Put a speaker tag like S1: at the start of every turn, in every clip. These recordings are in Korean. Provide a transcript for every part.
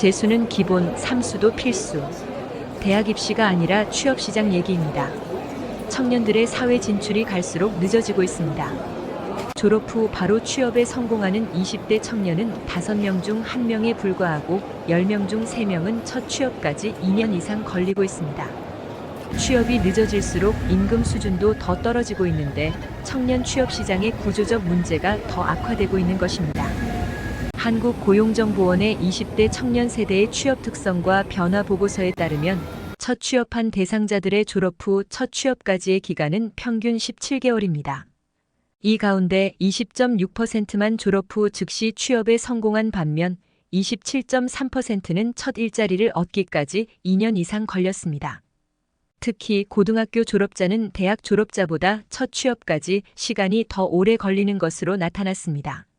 S1: 재수는 기본, 삼수도 필수. 대학 입시가 아니라 취업 시장 얘기입니다. 청년들의 사회 진출이 갈수록 늦어지고 있습니다. 졸업 후 바로 취업에 성공하는 20대 청년은 5명 중 1명에 불과하고 10명 중 3명은 첫 취업까지 2년 이상 걸리고 있습니다. 취업이 늦어질수록 임금 수준도 더 떨어지고 있는데 청년 취업 시장의 구조적 문제가 더 악화되고 있는 것입니다. 한국고용정보원의 20대 청년 세대의 취업 특성과 변화 보고서에 따르면 첫 취업한 대상자들의 졸업 후 첫 취업까지의 기간은 평균 17개월입니다. 이 가운데 20.6%만 졸업 후 즉시 취업에 성공한 반면 27.3%는 첫 일자리를 얻기까지 2년 이상 걸렸습니다. 특히 고등학교 졸업자는 대학 졸업자보다 첫 취업까지 시간이 더 오래 걸리는 것으로 나타났습니다.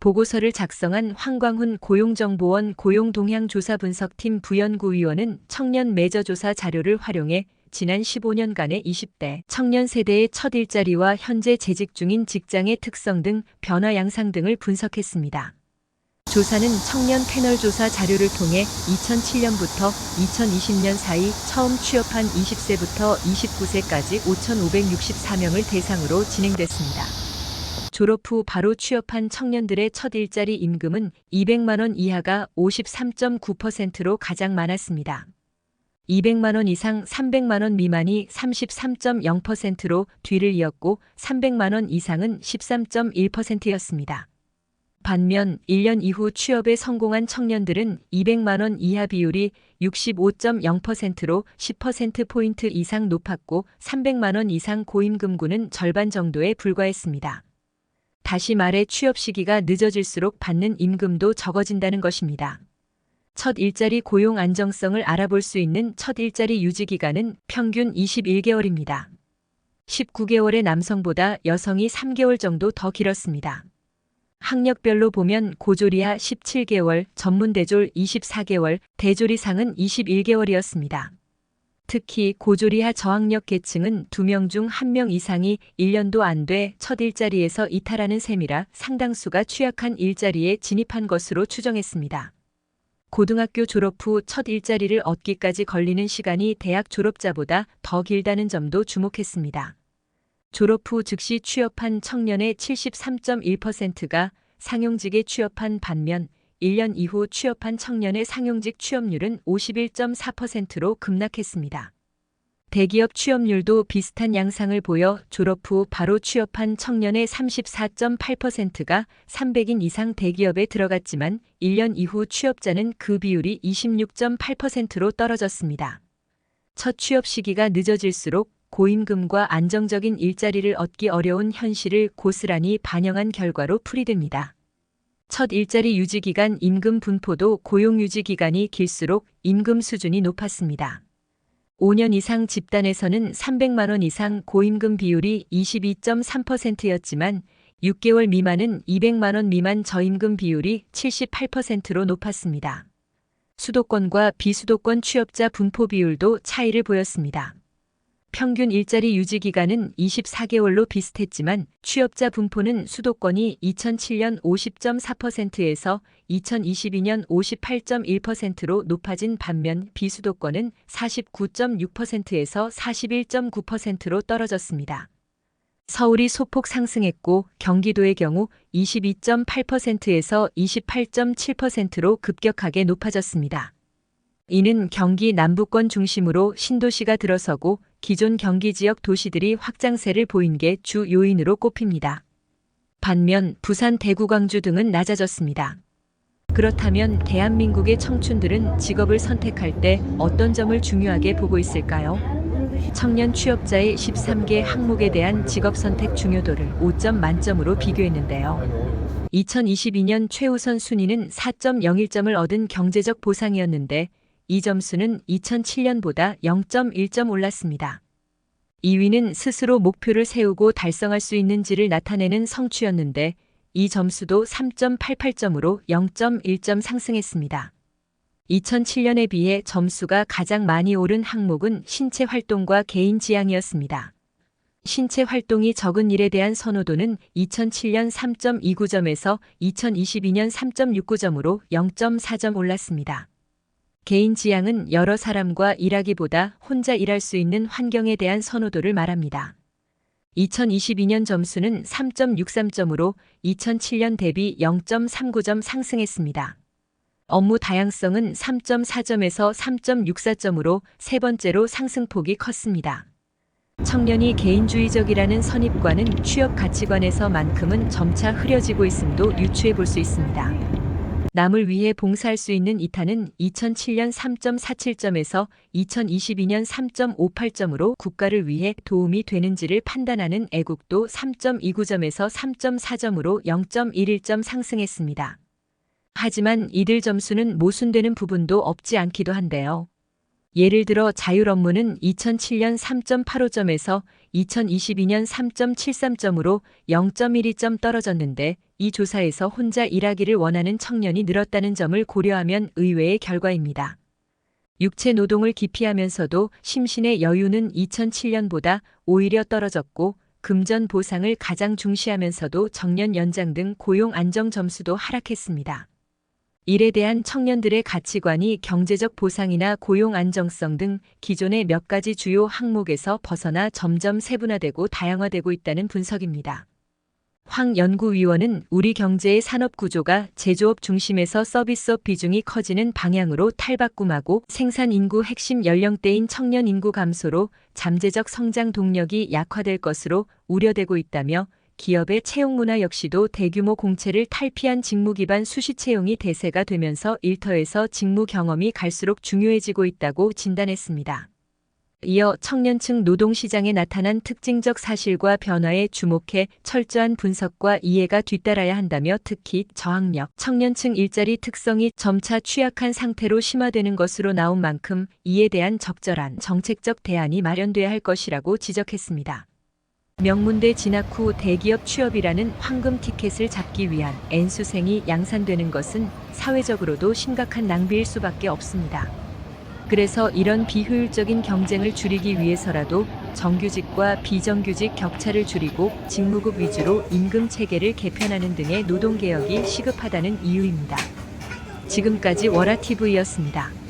S1: 보고서를 작성한 황광훈 고용정보원 고용동향조사분석팀 부연구위원은 청년 매저조사 자료를 활용해 지난 15년간의 20대 청년 세대의 첫 일자리와 현재 재직 중인 직장의 특성 등 변화 양상 등을 분석했습니다. 조사는 청년 패널 조사 자료를 통해 2007년부터 2020년 사이 처음 취업한 20세부터 29세까지 5,564명을 대상으로 진행됐습니다. 졸업 후 바로 취업한 청년들의 첫 일자리 임금은 200만 원 이하가 53.9%로 가장 많았습니다. 200만 원 이상 300만 원 미만이 33.0%로 뒤를 이었고 300만 원 이상은 13.1%였습니다. 반면 1년 이후 취업에 성공한 청년들은 200만 원 이하 비율이 65.0%로 10%포인트 이상 높았고 300만 원 이상 고임금군은 절반 정도에 불과했습니다. 다시 말해 취업 시기가 늦어질수록 받는 임금도 적어진다는 것입니다. 첫 일자리 고용 안정성을 알아볼 수 있는 첫 일자리 유지 기간은 평균 21개월입니다. 19개월의 남성보다 여성이 3개월 정도 더 길었습니다. 학력별로 보면 고졸이하 17개월, 전문대졸 24개월, 대졸 이상은 21개월이었습니다. 특히 고졸이하 저학력 계층은 2명 중 1명 이상이 1년도 안 돼 첫 일자리에서 이탈하는 셈이라 상당수가 취약한 일자리에 진입한 것으로 추정했습니다. 고등학교 졸업 후 첫 일자리를 얻기까지 걸리는 시간이 대학 졸업자보다 더 길다는 점도 주목했습니다. 졸업 후 즉시 취업한 청년의 73.1%가 상용직에 취업한 반면 1년 이후 취업한 청년의 상용직 취업률은 51.4%로 급락했습니다. 대기업 취업률도 비슷한 양상을 보여 졸업 후 바로 취업한 청년의 34.8%가 300인 이상 대기업에 들어갔지만 1년 이후 취업자는 그 비율이 26.8%로 떨어졌습니다. 첫 취업 시기가 늦어질수록 고임금과 안정적인 일자리를 얻기 어려운 현실을 고스란히 반영한 결과로 풀이됩니다. 첫 일자리 유지 기간 임금 분포도 고용 유지 기간이 길수록 임금 수준이 높았습니다. 5년 이상 집단에서는 300만 원 이상 고임금 비율이 22.3%였지만 6개월 미만은 200만 원 미만 저임금 비율이 78%로 높았습니다. 수도권과 비수도권 취업자 분포 비율도 차이를 보였습니다. 평균 일자리 유지 기간은 24개월로 비슷했지만 취업자 분포는 수도권이 2007년 50.4%에서 2022년 58.1%로 높아진 반면 비수도권은 49.6%에서 41.9%로 떨어졌습니다. 서울이 소폭 상승했고 경기도의 경우 22.8%에서 28.7%로 급격하게 높아졌습니다. 이는 경기 남부권 중심으로 신도시가 들어서고 기존 경기 지역 도시들이 확장세를 보인 게 주 요인으로 꼽힙니다. 반면 부산, 대구, 광주 등은 낮아졌습니다. 그렇다면 대한민국의 청춘들은 직업을 선택할 때 어떤 점을 중요하게 보고 있을까요? 청년 취업자의 13개 항목에 대한 직업 선택 중요도를 5점 만점으로 비교했는데요. 2022년 최우선 순위는 4.01점을 얻은 경제적 보상이었는데 이 점수는 2007년보다 0.1점 올랐습니다. 2위는 스스로 목표를 세우고 달성할 수 있는지를 나타내는 성취였는데 이 점수도 3.88점으로 0.1점 상승했습니다. 2007년에 비해 점수가 가장 많이 오른 항목은 신체 활동과 개인 지향이었습니다. 신체 활동이 적은 일에 대한 선호도는 2007년 3.29점에서 2022년 3.69점으로 0.4점 올랐습니다. 개인 지향은 여러 사람과 일하기보다 혼자 일할 수 있는 환경에 대한 선호도를 말합니다. 2022년 점수는 3.63점으로 2007년 대비 0.39점 상승했습니다. 업무 다양성은 3.4점에서 3.64점으로 세 번째로 상승폭이 컸습니다. 청년이 개인주의적이라는 선입관은 취업 가치관에서만큼은 점차 흐려지고 있음도 유추해 볼 수 있습니다. 남을 위해 봉사할 수 있는 이탄은 2007년 3.47점에서 2022년 3.58점으로 국가를 위해 도움이 되는지를 판단하는 애국도 3.29점에서 3.4점으로 0.11점 상승했습니다. 하지만 이들 점수는 모순되는 부분도 없지 않기도 한데요. 예를 들어 자율 업무는 2007년 3.85점에서 2022년 3.73점으로 0.12점 떨어졌는데 이 조사에서 혼자 일하기를 원하는 청년이 늘었다는 점을 고려하면 의외의 결과입니다. 육체 노동을 기피하면서도 심신의 여유는 2007년보다 오히려 떨어졌고 금전 보상을 가장 중시하면서도 정년 연장 등 고용 안정 점수도 하락했습니다. 일에 대한 청년들의 가치관이 경제적 보상이나 고용 안정성 등 기존의 몇 가지 주요 항목에서 벗어나 점점 세분화되고 다양화되고 있다는 분석입니다. 황 연구위원은 우리 경제의 산업 구조가 제조업 중심에서 서비스업 비중이 커지는 방향으로 탈바꿈하고 생산 인구 핵심 연령대인 청년 인구 감소로 잠재적 성장 동력이 약화될 것으로 우려되고 있다며 기업의 채용 문화 역시도 대규모 공채를 탈피한 직무 기반 수시 채용이 대세가 되면서 일터에서 직무 경험이 갈수록 중요해지고 있다고 진단했습니다. 이어 청년층 노동시장에 나타난 특징적 사실과 변화에 주목해 철저한 분석과 이해가 뒤따라야 한다며 특히 저학력, 청년층 일자리 특성이 점차 취약한 상태로 심화되는 것으로 나온 만큼 이에 대한 적절한 정책적 대안이 마련돼야 할 것이라고 지적했습니다. 명문대 진학 후 대기업 취업이라는 황금 티켓을 잡기 위한 N수생이 양산되는 것은 사회적으로도 심각한 낭비일 수밖에 없습니다. 그래서 이런 비효율적인 경쟁을 줄이기 위해서라도 정규직과 비정규직 격차를 줄이고 직무급 위주로 임금 체계를 개편하는 등의 노동개혁이 시급하다는 이유입니다. 지금까지 워라TV였습니다.